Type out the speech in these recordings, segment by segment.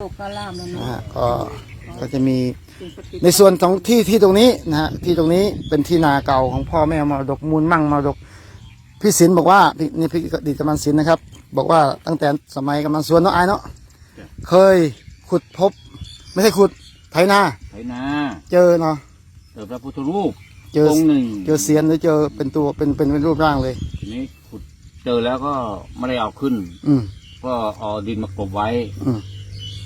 โลกก็ล่ามแล้วนะเนาะฮะก็ก็จะมีสิ่งปฏิในส่วนของที่ที่ตรงนี้นะฮะที่ตรงนี้เป็นที่นาเก่าของพ่อแม่มรดกมูลมั่งมรดกพี่ศิลป์บอกว่าพี่นี่พี่ดิษฐ์กำนันศิลป์นะครับ บอกว่าตั้งแต่สมัยกำนันสวนเนาะอายเนาะเคยขุดพบ ไม่ใช่ขุดไถนาไถนาเจอเนาะเจอพระพุทธรูปเจอองค์หนึ่งเจอเสียนหรือเจอเป็นตัวเป็นเป็นเป็นรูปร่างเลย ทีนี้ขุดเจอแล้วก็ไม่ได้เอาขึ้น อืมก็เอาดินมากลบไว้ อืม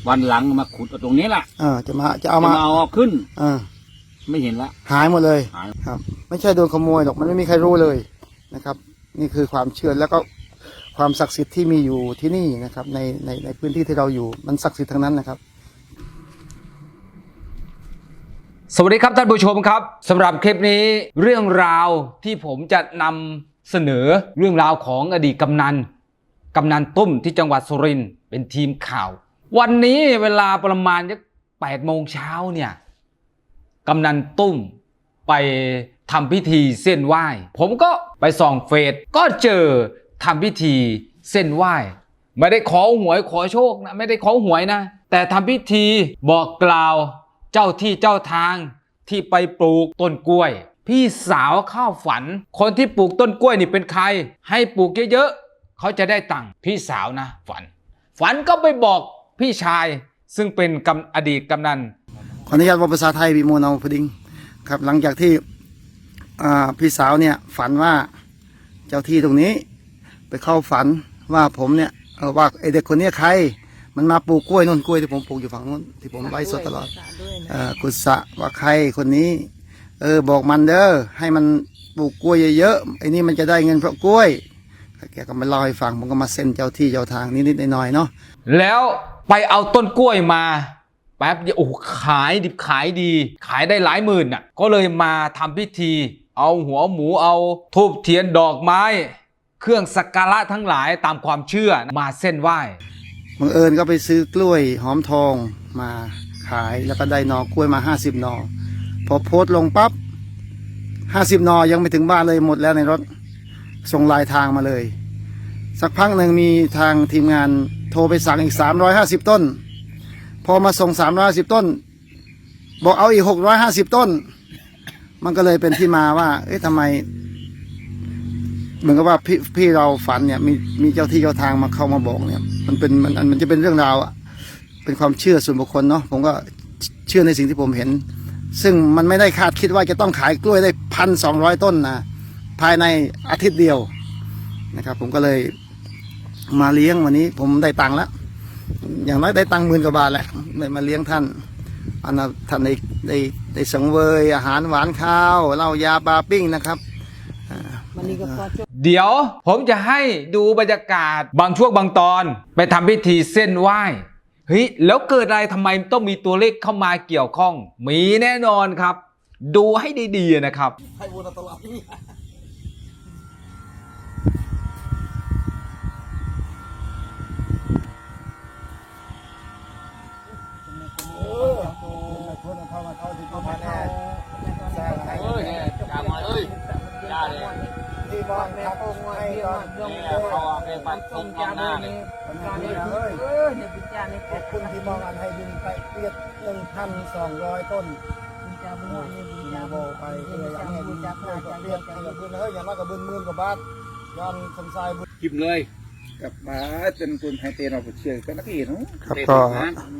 วันหลังมาขุดเอาตรงนี้แหละเออจะมาจะเอาจะมามาเอาเอาขึ้นเออไม่เห็นละ หายหมดเลยหาย ครับ ไม่ใช่โดนขโมยหรอกมันไม่มีใครรู้เลยนะครับ นี่คือความเชื่อแล้วก็ความศักดิ์สิทธิ์ที่มีอยู่ที่นี่นะครับ ในในในพื้นที่ที่เราอยู่มันศักดิ์สิทธิ์ทั้งนั้นนะครับ สวัสดีครับท่านผู้ชมครับสำหรับคลิปนี้เรื่องราวที่ผมจะนำเสนอเรื่องราวของอดีตกำนันกำนันตุ้มที่จังหวัดสุรินทร์เป็นทีมข่าว วันนี้เวลาประมาณแปดโมงเช้าเนี่ยกำนันตุ้มไปทำพิธีเส้นไหว้ ผมก็ไปส่องเฟซก็เจอทำพิธีเส้นไหว้ ไม่ได้ขอหวยขอโชคนะไม่ได้ขอหวยนะ แต่ทำพิธีบอกกล่าวเจ้าที่เจ้าทางที่ไปปลูกต้นกล้วย พี่สาวเข้าฝัน คนที่ปลูกต้นกล้วยนี่เป็นใคร ให้ปลูกเยอะๆเขาจะได้ตังค์พี่สาวนะ ฝัน ฝันก็ไปบอก พี่ชายซึ่งเป็นกำอดีตกำนัน ขออนุญาตว่าภาษาไทยบีโมนเอาพดิงครับหลังจากที่อ่าพี่สาวเนี่ยฝันว่าเจ้าที่ตรงนี้ ไปเข้าฝันว่าผมเนี่ยเออว่าไอเด็กคนเนี้ยใคร มันมาปลูกกล้วยนู่นกล้วยที่ผมปลูกอยู่ฝั่งนู้นที่ผมไล่สดตลอดด้วยนะเออกุศะว่าใครคนนี้ เออบอกมันเด้อให้มันปลูกกล้วยเยอะๆไอ้นี่มันจะได้เงินเพราะกล้วยแกก็มาเล่าให้ฟังผมก็มาเซ็นเจ้าที่เจ้าทางนิดๆหน่อยๆเนาะแล้ว ไปเอาต้นกล้วยมาแป๊บเดียวโอ้ขายดิบขายดี ขายได้หลายหมื่นน่ะ ก็เลยมาทำพิธี เอาหัวหมูเอาทูบเทียนดอกไม้ เครื่องสักการะทั้งหลายตามความเชื่อมาเส้นไหว้บังเอิญก็ไปซื้อกล้วยหอมทองมาขายแล้วก็ได้หนอกล้วยมาห้าสิบหนอพอโพสต์ลงปั๊บห้าสิบหนอยังไม่ถึงบ้านเลยหมดแล้วในรถส่งลายทางมาเลย สักพักหนึ่งมีทางทีมงาน โทรไปสั่งอีกสามร้อยห้าสิบต้น พอมาส่งสามร้อยสิบต้น บอกเอาอีกหกร้อยห้าสิบต้น มันก็เลยเป็นที่มาว่า เอ๊ะทำไม เหมือนกับว่าพี่พี่เราฝันเนี่ย มีมีเจ้าที่เจ้าทางมาเข้ามาบอกเนี่ย มันเป็นมันมันจะเป็นเรื่องราวอะเป็นความเชื่อส่วนบุคคลเนาะผมก็เชื่อในสิ่งที่ผมเห็น ซึ่งมันไม่ได้คาดคิดว่าจะต้องขายกล้วยได้พันสองร้อยต้นนะภายในอาทิตย์เดียวนะครับ ผมก็เลย มาเลี้ยงวันนี้ ผมได้ตังค์แล้ว อย่างน้อยได้ตังค์หมื่นกว่าบาทแหละได้มาเลี้ยงท่านอันนั้นท่านได้ได้ได้สังเวยอาหารหวานข้าวเหล้ายาปลาปิ้งนะครับวันนี้ก็พอจบ เดี๋ยวผมจะให้ดูบรรยากาศบางช่วงบางตอน ไปทำพิธีเส้นไหว้เฮ้ยแล้วเกิดอะไรทำไมต้องมีตัวเลขเข้ามาเกี่ยวข้อง มีแน่นอนครับ ดูให้ดีๆนะครับ เอ้ยจางมาเอ้ยจ้าเลยที่มองครับให้ตอนนี่เขาเอาไปปัดตรงหน้าเลยเออเนี่ยปิจานี่ขอบคุณที่มองอันให้ดินไปเปียดหนึ่งพันสองร้อยต้นจาบุญนี่ปิที่จาโบไปเพื่เพื่อออยากให้บุบุญจัจักกรรจัจักกเรีเรียยกห้กับบุญมื่นกว่าบาทย้อนคำทรายบุญคิมเลย กับมาจนคุณไฮเตนเราไปเชื่อก็นักเรียนเนาะครับก็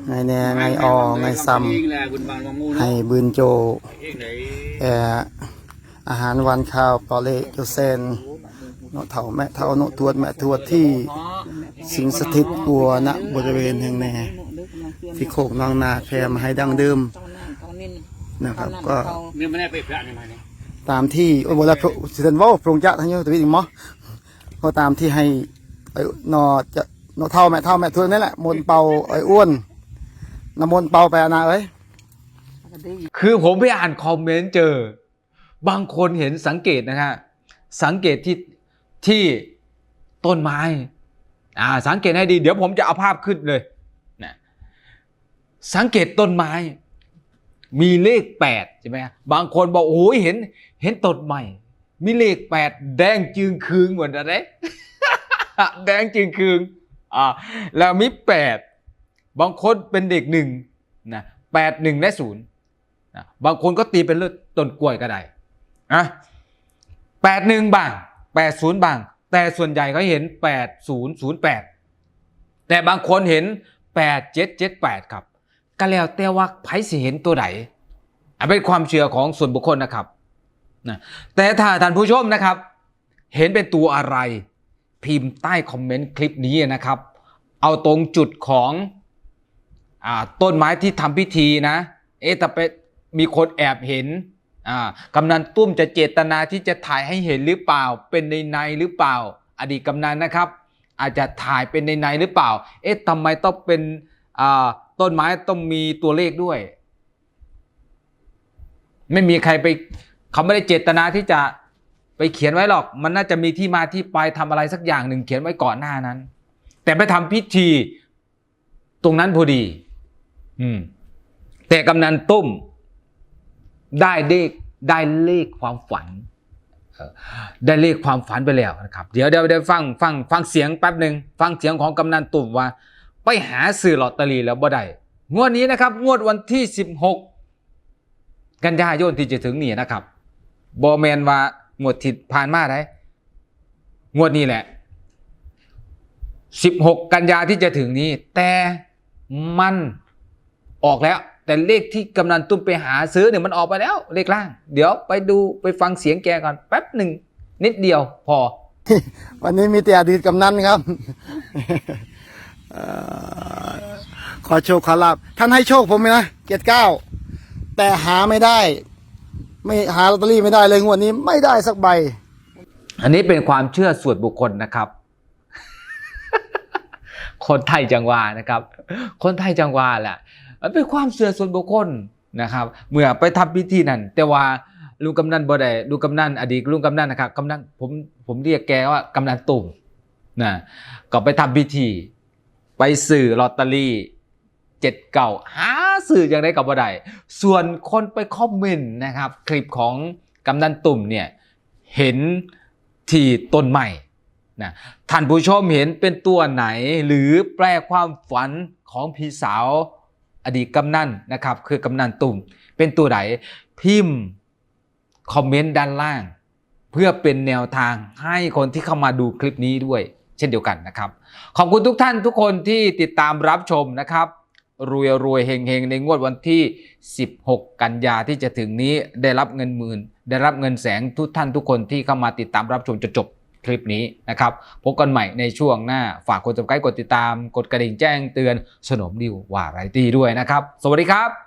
ไงแน่ไงออไงซ้เองแหละบุญบางบางมูำเนาะให้บืนโจเองไหนแออาหารวันข้าวปอเลโจเซนโนเท่าแม่เท่าโนทวดแม่ทวดที่สิงสถิตปัวณบริเวณแห่งแน่ที่โคกนางนาแพรมาให้ดังเดิมนะครับก็ตามที่โอ้โหแล้วสิเดนว่าพระองค์จ้าทั้งยอะตัวนี้มั้งก็ตามที่ให้ ไอ้นอจะนอเท่าแม่เท่าแม่ทวดนั่แหละมนเป่าไอ้อ้วนน้ำมนเป่าไปอานาเอ้ยคือผมไปอ่านคอมเมนต์เจอ บางคนเห็นสังเกตนะฮะสังเกตที่ที่ต้นไม้อ่าสังเกตให้ดี เดี๋ยวผมจะเอาภาพขึ้นเลยนะสังเกตต้นไม้ มีเลขแปดใช่ไหมบางคนบอกโอ้ยเห็น เห็นต้นใหม่ มีเลขแปดแดงจึงคืงเหมือนอะไร แดงจึงคืงอ่าแล้วมีแปดบางคนเป็นเด็กหนึ่งนะแปดหนึ่งและศูนย์นะบางคนก็ตีเป็นเลือดต้นกล้วยก็ได้อะแปดหนึ่งบางแปดศูนย์บาง แต่ส่วนใหญ่เขาเห็นแปดศูนย์ศูนย์แปดแต่บางคนเห็นแปดเจ็ดเจ็ดแปดครับก็แล้วแต่ว่าไผสิเห็นตัวไหนอันเป็นความเชื่อของส่วนบุคคลนะครับนะแต่ถ้าท่านผู้ชมนะครับ เห็นเป็นตัวอะไร พิมพ์ใต้คอมเมนต์คลิปนี้นะครับ เอาตรงจุดของอต้นไม้ที่ทำพิธีนะ เอ๊ะแต่ไปมีคนแอบเห็นอ่ากำนันตุ้มจะเจตนาที่จะถ่ายให้เห็นหรือเปล่า เป็นในในหรือเปล่า อดีตกำนันนะครับ อาจจะถ่ายเป็นในในหรือเปล่า เอ๊ะทำไมต้องเป็นต้นไม้ต้องมีตัวเลขด้วย ไม่มีใครไปเขาไม่ได้เจตนาที่จะ ไปเขียนไว้หรอก มันน่าจะมีที่มาที่ไปทำอะไรสักอย่างหนึ่งเขียนไว้ก่อนหน้านั้น แต่ไปทำพิธีตรงนั้นพอดี อืม แต่กำนันตุ้ม ได้เลขได้เลขความฝันได้เลขความฝันไปแล้วนะครับ เดี๋ยวเดี๋ยวเดี๋ยวฟังฟังฟังเสียงแป๊บหนึ่งฟังเสียงของกำนันตุ้มว่า ไปหาซื้อลอตเตอรี่แล้วบ่ได้งวดนี้นะครับ งวดวันที่สิบหกกันยายนที่จะถึงนี่นะครับบอแมนว่า งวดที่ผ่านมาได้งวดนี้แหละ16กันยาที่จะถึงนี้ แต่มันออกแล้ว แต่เลขที่กำนันตุ้มไปหาซื้อเนี่ยมันออกไปแล้ว เลขล่าง เดี๋ยวไปดูไปฟังเสียงแกก่อนแป๊บหนึ่งนิดเดียวพอ วันนี้มีแต่อดีตกำนันครับขอโชคขอลาบท่านให้โชคผมไหมนะเจ็ดเก้าแต่หาไม่ได้ ไม่หาลอตเตอรี่ไม่ได้เลยงวดนี้ไม่ได้สักใบ อันนี้เป็นความเชื่อส่วนบุคคลนะครับ คนไทยจังหวานะครับ คนไทยจังหวาแหละมันเป็นความเชื่อส่วนบุคคลนะครับ เมื่อไปทำพิธีนั้นแต่ว่าลุงกำนันบ่ได้ลุงกำนันอดีตลุงกำนันนะครับกำนันผมผมเรียกแกว่ากำนันตุ่มนะก็ไปทำพิธี ไปสื่อลอตเตอรี่ เจ็ดเก่าหาสื่ออย่างไรกับบ่ได้ส่วนคนไปคอมเมนต์นะครับ คลิปของกำนันตุ่มเนี่ยเห็นที่ต้นใหม่นะท่านผู้ชมเห็นเป็นตัวไหนหรือแปลความฝันของพี่สาวอดีตกำนันนะครับ คือกำนันตุ่มเป็นตัวไหนพิมพ์คอมเมนต์ด้านล่าง เพื่อเป็นแนวทางให้คนที่เข้ามาดูคลิปนี้ด้วย เช่นเดียวกันนะครับ ขอบคุณทุกท่านทุกคนที่ติดตามรับชมนะครับ รวยรวยเฮงเฮงในงวดวันที่ 16 กันยาที่จะถึงนี้ได้รับเงินหมื่น ได้รับเงินแสงทุกท่านทุกคนที่เข้ามาติดตามรับชมจนจบคลิปนี้นะครับพบกันใหม่ในช่วงหน้าฝากกด subscribe กดติดตาม กดกระดิ่งแจ้งเตือนสนมดิวว่าไรตีด้วยนะครับ สวัสดีครับ